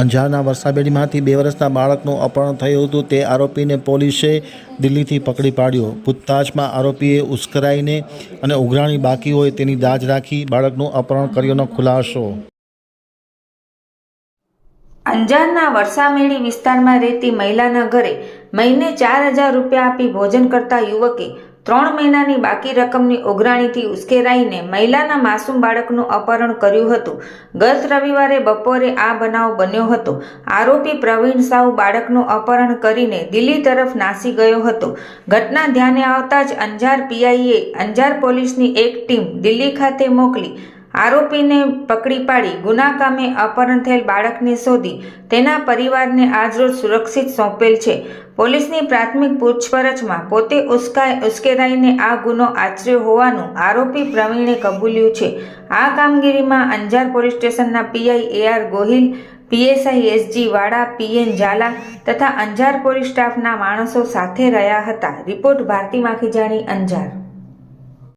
અંજારના વરસાબેડીમાંથી બે વર્ષના બાળકનું અપહરણ થયું હતું. તે આરોપીને પોલીસે દિલ્હીથી પકડી પાડ્યો. પૂછતાછમાં આરોપીએ ઉશ્કરાઈને અને ઉઘરાણી બાકી હોય તેની દાજ રાખી બાળકનું અપહરણ કર્યોનો ખુલાસો. અંજારના વરસામેડી વિસ્તારમાં રહેતી મહિલાના ઘરે મહિને ચાર હજાર રૂપિયા આપી ભોજન કરતા યુવકે ત્રણ મહિનાની બાકી રકમની ઉઘરાણીથી ઉશ્કેરાઈને મહિલાના માસૂમ બાળકનું અપહરણ કર્યું હતું. ગત રવિવારે બપોરે આ બનાવ બન્યો હતો. આરોપી પ્રવીણ સાવ બાળકનું અપહરણ કરીને દિલ્હી તરફ નાસી ગયો હતો. ઘટના ધ્યાને આવતા જ અંજાર પીઆઈએ અંજાર પોલીસની એક ટીમ દિલ્હી ખાતે મોકલી આરોપીને પકડી પાડી ગુના કામે અપહરણ થયેલ બાળકને શોધી તેના પરિવારને આજરોજ સુરક્ષિત સોંપેલ છે. પોલીસની પ્રાથમિક પૂછપરછમાં પોતે ઉશ્કાય ઉશ્કેરાઈને આ ગુનો આચર્યો હોવાનું આરોપી પ્રવીણે કબૂલ્યું છે. આ કામગીરીમાં અંજાર પોલીસ સ્ટેશનના PI A R Gohil, PSI SG Vada, PN Zala તથા અંજાર પોલીસ સ્ટાફના માણસો સાથે રહ્યા હતા. રિપોર્ટ ભારતી માખીજાણી અંજાર.